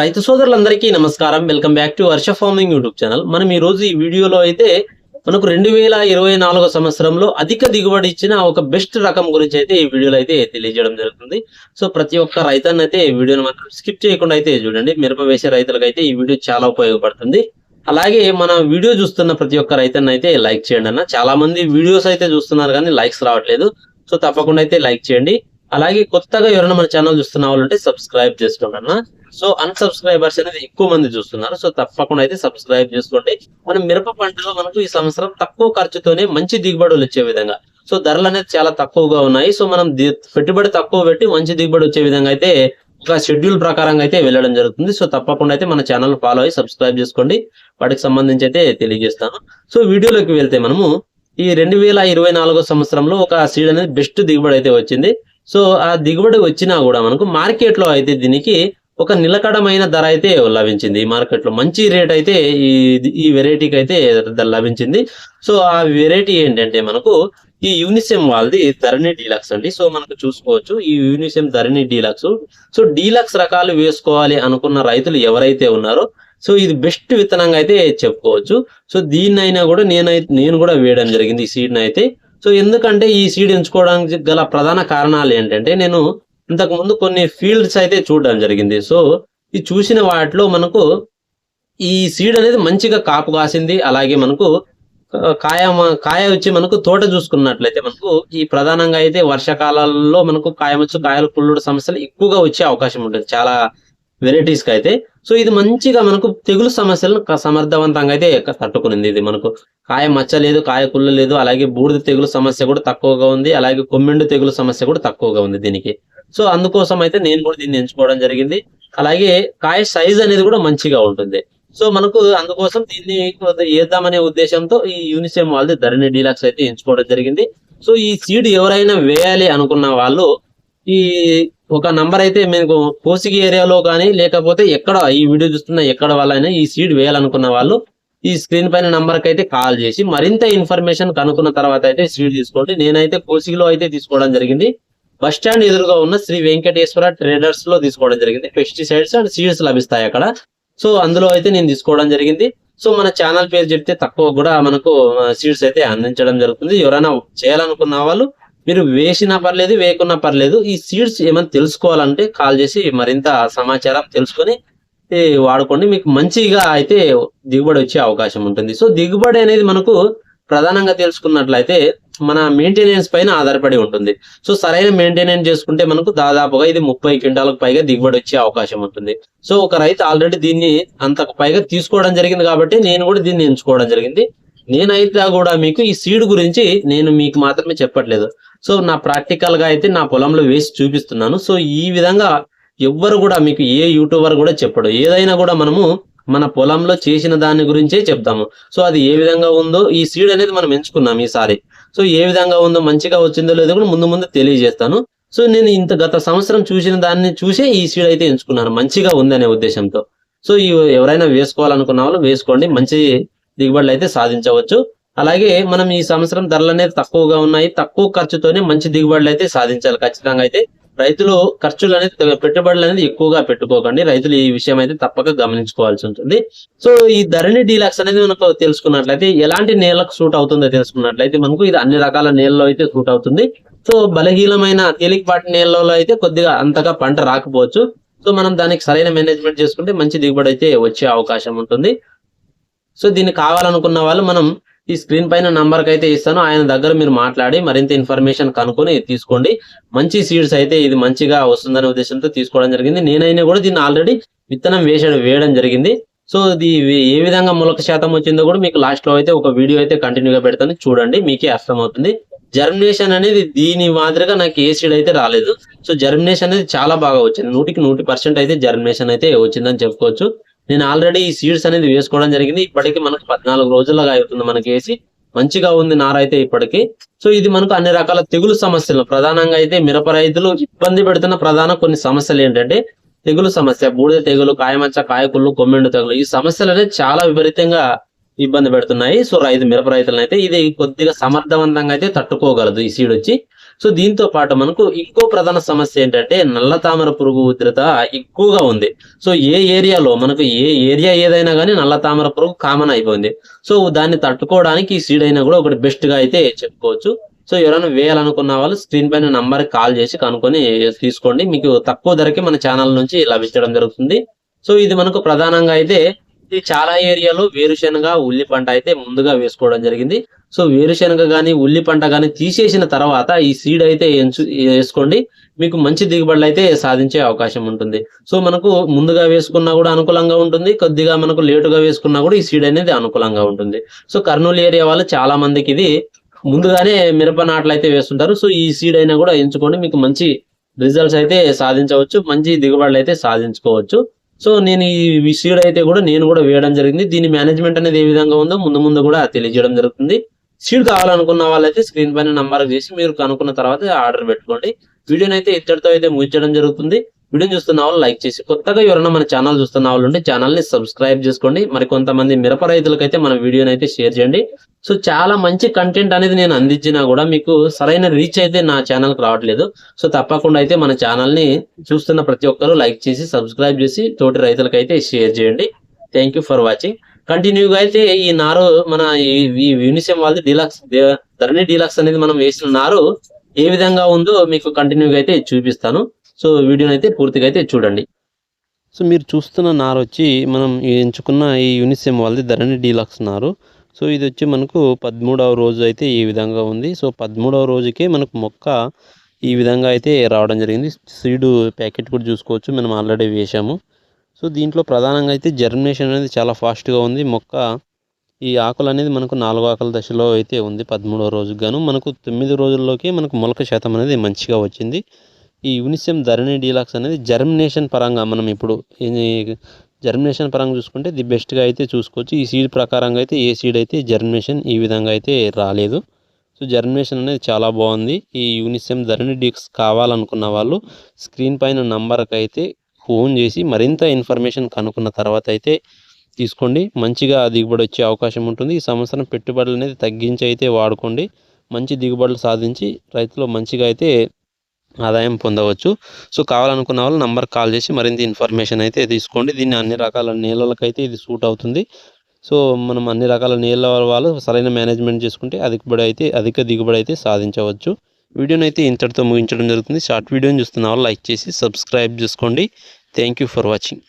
రైతు సోదరులందరికీ నమస్కారం. Welcome back to Varsha farming YouTube channel మనం ఈ రోజు ఈ వీడియోలో అయితే మనకు రెండు వేల ఇరవై నాలుగో సంవత్సరంలో అధిక దిగుబడి ఇచ్చిన ఒక బెస్ట్ రకం గురించి అయితే ఈ వీడియోలో అయితే తెలియజేయడం జరుగుతుంది. సో ప్రతి ఒక్క రైతన్న అయితే ఈ వీడియోని మాత్రం స్కిప్ చేయకుండా అయితే చూడండి. మిరప వేసే రైతులకు అయితే ఈ వీడియో చాలా ఉపయోగపడుతుంది. అలాగే మన వీడియో చూస్తున్న ప్రతి ఒక్క రైతన్న అయితే లైక్ చేయండి అన్న. చాలా మంది వీడియోస్ అయితే చూస్తున్నారు కానీ లైక్స్ రావట్లేదు. సో తప్పకుండా అయితే లైక్ చేయండి. అలాగే కొత్తగా ఎవరైనా మన ఛానల్ చూస్తున్న వాళ్ళు ఉంటే సబ్స్క్రైబ్ చేసుకోండి అన్న. సో అన్సబ్స్క్రైబర్స్ అనేది ఎక్కువ మంది చూస్తున్నారు. సో తప్పకుండా అయితే సబ్స్క్రైబ్ చేసుకోండి. మనం మిరప పంటలో మనకు ఈ సంవత్సరం తక్కువ ఖర్చుతోనే మంచి దిగుబడులు వచ్చే విధంగా. సో ధరలు అనేది చాలా తక్కువగా ఉన్నాయి. సో మనం పెట్టుబడి తక్కువ పెట్టి మంచి దిగుబడి వచ్చే విధంగా అయితే ఒక షెడ్యూల్ ప్రకారంగా అయితే వెళ్ళడం జరుగుతుంది. సో తప్పకుండా అయితే మన ఛానల్ ఫాలో అయ్యి సబ్స్క్రైబ్ చేసుకోండి. వాటికి సంబంధించి అయితే తెలియజేస్తాను. సో వీడియోలోకి వెళ్తే మనము ఈ రెండు వేల ఇరవై నాలుగో సంవత్సరంలో ఒక సీడ్ అనేది బెస్ట్ దిగుబడి అయితే వచ్చింది. సో ఆ దిగుబడి వచ్చినా కూడా మనకు మార్కెట్లో అయితే దీనికి ఒక నిలకడమైన ధర అయితే లభించింది. ఈ మార్కెట్లో మంచి రేట్ అయితే ఈ ఈ వెరైటీకి అయితే లభించింది. సో ఆ వెరైటీ ఏంటంటే మనకు ఈ యూనిసెమ్ వాళ్ళది ధరణి డీలక్స్ అండి. సో మనకు చూసుకోవచ్చు ఈ Unisem Dharani deluxe. So deluxe రకాలు వేసుకోవాలి అనుకున్న రైతులు ఎవరైతే ఉన్నారో సో ఇది బెస్ట్ విత్తనంగా అయితే చెప్పుకోవచ్చు. సో దీన్నైనా కూడా నేనైతే నేను కూడా వేయడం జరిగింది ఈ సీడ్ని అయితే. సో ఎందుకంటే ఈ సీడ్ ఎంచుకోవడానికి గల ప్రధాన కారణాలు ఏంటంటే నేను ఇంతకు ముందు కొన్ని ఫీల్డ్స్ అయితే చూడడం జరిగింది. సో ఈ చూసిన వాటిలో మనకు ఈ సీడ్ అనేది మంచిగా కాపు కాసింది. అలాగే మనకు కాయ కాయ వచ్చి మనకు తోట చూసుకున్నట్లయితే మనకు ఈ ప్రధానంగా అయితే వర్షాకాలాల్లో మనకు కాయమచ్చు కాయలు పుల్లుడు సమస్యలు ఎక్కువగా వచ్చే అవకాశం ఉంటుంది. చాలా వెరైటీస్కి అయితే. సో ఇది మంచిగా మనకు తెగులు సమస్యలను సమర్థవంతంగా అయితే తట్టుకునింది ఇది మనకు. కాయ మచ్చ లేదు కాయ కుళ్ళు లేదు అలాగే బూడిద తెగులు సమస్య కూడా తక్కువగా ఉంది అలాగే కొమ్మెండు తెగులు సమస్య కూడా తక్కువగా ఉంది దీనికి. సో అందుకోసం అయితే నేను కూడా దీన్ని ఎంచుకోవడం జరిగింది. అలాగే కాయ సైజ్ అనేది కూడా మంచిగా ఉంటుంది. సో మనకు అందుకోసం దీన్ని వేద్దామనే ఉద్దేశంతో ఈ యూనిసెమ్ వాళ్ళది ధరణి డీలాక్స్ అయితే ఎంచుకోవడం జరిగింది. సో ఈ సీడ్ ఎవరైనా వేయాలి అనుకున్న వాళ్ళు ఈ ఒక నంబర్ అయితే మీకు కోసిగి ఏరియాలో కానీ లేకపోతే ఎక్కడ ఈ వీడియో చూస్తున్న ఎక్కడ వాళ్ళైనా ఈ సీడ్ వేయాలనుకున్న వాళ్ళు ఈ స్క్రీన్ పైన నంబర్ అయితే కాల్ చేసి మరింత ఇన్ఫర్మేషన్ కనుక్కున్న తర్వాత అయితే సీట్ తీసుకోండి. నేనైతే కోసిగిలో అయితే తీసుకోవడం జరిగింది. బస్ స్టాండ్ ఎదురుగా ఉన్న శ్రీ వెంకటేశ్వర ట్రేడర్స్లో తీసుకోవడం జరిగింది. పెస్టిసైడ్స్ అండ్ సీడ్స్ లభిస్తాయి అక్కడ. సో అందులో అయితే నేను తీసుకోవడం జరిగింది. సో మన ఛానల్ పేరు చెప్తే తక్కువ కూడా మనకు సీడ్స్ అయితే అందించడం జరుగుతుంది. ఎవరైనా చేయాలనుకున్న వాళ్ళు మీరు వేసినా పర్లేదు వేయకున్నా పర్లేదు ఈ సీడ్స్ ఏమైనా తెలుసుకోవాలంటే కాల్ చేసి మరింత సమాచారం తెలుసుకొని వాడుకోండి. మీకు మంచిగా అయితే దిగుబడి వచ్చే అవకాశం ఉంటుంది. సో దిగుబడి అనేది మనకు ప్రధానంగా తెలుసుకున్నట్లయితే మన మెయింటెనెన్స్ పైన ఆధారపడి ఉంటుంది. సో సరైన మెయింటెనెన్స్ చేసుకుంటే మనకు దాదాపుగా ఇది ముప్పై క్వింటాలకు పైగా దిగుబడి వచ్చే అవకాశం ఉంటుంది. సో ఒక రైతు ఆల్రెడీ దీన్ని అంతకు పైగా తీసుకోవడం జరిగింది కాబట్టి నేను కూడా దీన్ని ఎంచుకోవడం జరిగింది. నేనైతే కూడా మీకు ఈ సీడ్ గురించి నేను మీకు మాత్రమే చెప్పట్లేదు. సో నా ప్రాక్టికల్గా అయితే నా పొలంలో వేసి చూపిస్తున్నాను. సో ఈ విధంగా ఎవ్వరు కూడా మీకు ఏ యూట్యూబర్ కూడా చెప్పడు. ఏదైనా కూడా మనము మన పొలంలో చేసిన దాని గురించే చెప్తాము. సో అది ఏ విధంగా ఉందో ఈ సీడ్ అనేది మనం ఎంచుకున్నాం ఈసారి. సో ఏ విధంగా ఉందో మంచిగా వచ్చిందో లేదో కూడా ముందు ముందు తెలియజేస్తాను. సో నేను ఇంత గత సంవత్సరం చూసిన దాన్ని చూసే ఈ సీడ్ అయితే ఎంచుకున్నాను. మంచిగా ఉందనే ఉద్దేశంతో. సో ఈ ఎవరైనా వేసుకోవాలనుకున్న వాళ్ళు వేసుకోండి. మంచి దిగుబడులు అయితే సాధించవచ్చు. అలాగే మనం ఈ సంవత్సరం ధరలు అనేది తక్కువగా ఉన్నాయి. తక్కువ ఖర్చుతోనే మంచి దిగుబడులు అయితే సాధించాలి. ఖచ్చితంగా అయితే రైతులు ఖర్చులు అనేది పెట్టుబడులు అనేది ఎక్కువగా పెట్టుకోకండి. రైతులు ఈ విషయం అయితే తప్పక గమనించుకోవాల్సి ఉంటుంది. సో ఈ ధరణి డీలాక్స్ అనేది మనకు తెలుసుకున్నట్లయితే ఎలాంటి నేలకు సూట్ అవుతుందో తెలుసుకున్నట్లయితే మనకు ఇది అన్ని రకాల నేలలో అయితే సూట్ అవుతుంది. సో బలహీనమైన తేలికపాటి నేలలో అయితే కొద్దిగా అంతగా పంట రాకపోవచ్చు. సో మనం దానికి సరైన మేనేజ్మెంట్ చేసుకుంటే మంచి దిగుబడి అయితే వచ్చే అవకాశం ఉంటుంది. సో దీన్ని కావాలనుకున్న వాళ్ళు మనం ఈ స్క్రీన్ పైన నంబర్కి అయితే ఇస్తాను. ఆయన దగ్గర మీరు మాట్లాడి మరింత ఇన్ఫర్మేషన్ కనుక్కొని తీసుకోండి. మంచి సీడ్స్ అయితే ఇది మంచిగా వస్తుందనే ఉద్దేశంతో తీసుకోవడం జరిగింది. నేనైనా కూడా దీన్ని ఆల్రెడీ విత్తనం వేసాడు వేయడం జరిగింది. సో ఇది ఏ విధంగా మొలక శాతం వచ్చిందో కూడా మీకు లాస్ట్లో అయితే ఒక వీడియో అయితే కంటిన్యూగా పెడతాను. చూడండి మీకే అర్థమవుతుంది. జర్మినేషన్ అనేది దీని మాదిరిగా నాకు ఏ సీడ్ అయితే రాలేదు. సో జర్మినేషన్ అనేది చాలా బాగా వచ్చింది. నూటికి నూటి పర్సెంట్ అయితే జర్మినేషన్ అయితే వచ్చిందని చెప్పుకోవచ్చు. నేను ఆల్రెడీ ఈ సీడ్స్ అనేది వేసుకోవడం జరిగింది. ఇప్పటికి మనకు పద్నాలుగు రోజులుగా అవుతుంది మనకి వేసి. మంచిగా ఉంది నార అయితే ఇప్పటికి. సో ఇది మనకు అన్ని రకాల తెగులు సమస్యలు. ప్రధానంగా అయితే మిరప రైతులు ఇబ్బంది పెడుతున్న ప్రధాన కొన్ని సమస్యలు ఏంటంటే తెగులు సమస్య. బూడిద తెగులు కాయమచ్చ కాయకుళ్ళు కొమ్మెండు తెగులు. ఈ సమస్యలు అనేది చాలా విపరీతంగా ఇబ్బంది పెడుతున్నాయి. సో రైతు మిరప రైతులను అయితే ఇది కొద్దిగా సమర్థవంతంగా అయితే తట్టుకోగలదు ఈ సీడ్ వచ్చి. సో దీంతో పాటు మనకు ఇంకో ప్రధాన సమస్య ఏంటంటే నల్ల తామర పురుగు ఉధృత ఎక్కువగా ఉంది. సో ఏ ఏరియాలో మనకు ఏ ఏరియా ఏదైనా కానీ నల్ల తామర పురుగు కామన్ అయిపోయింది. సో దాన్ని తట్టుకోవడానికి సీడ్ అయినా కూడా ఒకటి బెస్ట్గా అయితే చెప్పుకోవచ్చు. సో ఎవరైనా వేయాలనుకున్న వాళ్ళు స్క్రీన్ పైన నంబర్కి కాల్ చేసి కనుక్కొని తీసుకోండి. మీకు తక్కువ ధరకి మన ఛానల్ నుంచి లభించడం జరుగుతుంది. సో ఇది మనకు ప్రధానంగా అయితే చాలా ఏరియాలో వేరుశనగ ఉల్లి పంట అయితే ముందుగా వేసుకోవడం జరిగింది. సో వేరుశనగ గాని ఉల్లి పంట గాని తీసేసిన తర్వాత ఈ సీడ్ అయితే ఎంచు- వేసుకోండి. మీకు మంచి దిగుబడులు అయితే సాధించే అవకాశం ఉంటుంది. సో మనకు ముందుగా వేసుకున్నా కూడా అనుకూలంగా ఉంటుంది. కొద్దిగా మనకు లేటుగా వేసుకున్నా కూడా ఈ సీడ్ అనేది అనుకూలంగా ఉంటుంది. సో కర్నూలు ఏరియా వాళ్ళు చాలా మందికి ఇది ముందుగానే మిరప నాట్లు అయితే వేస్తుంటారు. సో ఈ సీడ్ అయినా కూడా ఎంచుకోండి మీకు మంచి రిజల్ట్స్ అయితే సాధించవచ్చు. మంచి దిగుబడులు అయితే సాధించుకోవచ్చు. సో నేను ఈ సీడ్ అయితే కూడా నేను కూడా వేయడం జరిగింది. దీని మేనేజ్మెంట్ అనేది ఏ విధంగా ఉందో ముందు ముందు కూడా తెలియజేయడం జరుగుతుంది. సీడ్ కావాలనుకున్న వాళ్ళైతే స్క్రీన్ పైన నంబర్ చేసి మీరు కనుక్కున్న తర్వాత ఆర్డర్ పెట్టుకోండి. వీడియోని అయితే ఇద్దరితో అయితే ముగించడం జరుగుతుంది. వీడియో చూస్తున్న వాళ్ళు లైక్ చేసి కొత్తగా ఎవరైనా మన ఛానల్ చూస్తున్న వాళ్ళు ఉంటే ఛానల్ని సబ్స్క్రైబ్ చేసుకోండి. మరి కొంతమంది మిరప రైతులకైతే మన వీడియోని అయితే షేర్ చేయండి. సో చాలా మంచి కంటెంట్ అనేది నేను అందించినా కూడా మీకు సరైన రీచ్ అయితే నా ఛానల్కి రావట్లేదు. సో తప్పకుండా అయితే మన ఛానల్ని చూస్తున్న ప్రతి ఒక్కరు లైక్ చేసి సబ్స్క్రైబ్ చేసి తోటి రైతులకైతే షేర్ చేయండి. థ్యాంక్ యూ ఫర్ వాచింగ్ కంటిన్యూగా అయితే ఈ నారు మన ఈ- ఈ యూనిసెమ్ వాళ్ళది డీలక్స్ ధరణి డీలాక్స్ అనేది మనం వేసిన నారు ఏ విధంగా ఉందో మీకు కంటిన్యూగా అయితే చూపిస్తాను. సో వీడియోని అయితే పూర్తిగా అయితే చూడండి. సో మీరు చూస్తున్న నారు వచ్చి మనం ఎంచుకున్న ఈ యూనిసెమ్ వాళ్ళది ధరణి డీలాక్స్ నారు. సో ఇది వచ్చి మనకు పదమూడవ రోజు అయితే ఈ విధంగా ఉంది. సో పదమూడవ రోజుకే మనకు మొక్క ఈ విధంగా అయితే రావడం జరిగింది. సీడు ప్యాకెట్ కూడా చూసుకోవచ్చు. మనం ఆల్రెడీ వేసాము సో దీంట్లో ప్రధానంగా అయితే జర్మినేషన్ అనేది చాలా ఫాస్ట్గా ఉంది. మొక్క ఈ ఆకులు అనేది మనకు నాలుగు ఆకుల దశలో అయితే ఉంది. పదమూడవ రోజుకు గాను మనకు తొమ్మిది రోజుల్లోకి మనకు మొలక శాతం అనేది మంచిగా వచ్చింది. ఈ యూనిసెమ్ ధరణి డీలాక్స్ అనేది జర్మినేషన్ పరంగా మనం ఇప్పుడు జర్మినేషన్ పరంగా చూసుకుంటే ది బెస్ట్గా అయితే చూసుకోవచ్చు. ఈ సీడ్ ప్రకారంగా అయితే ఏ సీడ్ అయితే జర్మినేషన్ ఈ విధంగా అయితే రాలేదు. సో జర్మినేషన్ అనేది చాలా బాగుంది. ఈ యూనిసెమ్ ధరణి డీక్స్ కావాలనుకున్న వాళ్ళు స్క్రీన్ పైన నంబర్కి అయితే ఫోన్ చేసి మరింత ఇన్ఫర్మేషన్ కనుక్కున్న తర్వాత అయితే తీసుకోండి. మంచిగా దిగుబడి వచ్చే అవకాశం ఉంటుంది. ఈ సంవత్సరం పెట్టుబడులు అనేది తగ్గించి అయితే వాడుకోండి. మంచి దిగుబడులు సాధించి రైతులు మంచిగా అయితే ఆదాయం పొందవచ్చు. సో కావాలనుకున్న వాళ్ళు నంబర్ కాల్ చేసి మరింత ఇన్ఫర్మేషన్ అయితే తీసుకోండి. దీన్ని అన్ని రకాల నేలలకైతే ఇది సూట్ అవుతుంది. సో మనం అన్ని రకాల నేల వాళ్ళు సరైన మేనేజ్మెంట్ చేసుకుంటే అధికబడి అయితే అధిక దిగుబడి అయితే సాధించవచ్చు. వీడియోని అయితే ఇంతటితో ముగించడం జరుగుతుంది. షార్ట్ వీడియోని చూస్తున్న వాళ్ళు లైక్ చేసి సబ్స్క్రైబ్ చేసుకోండి. Thank you for watching.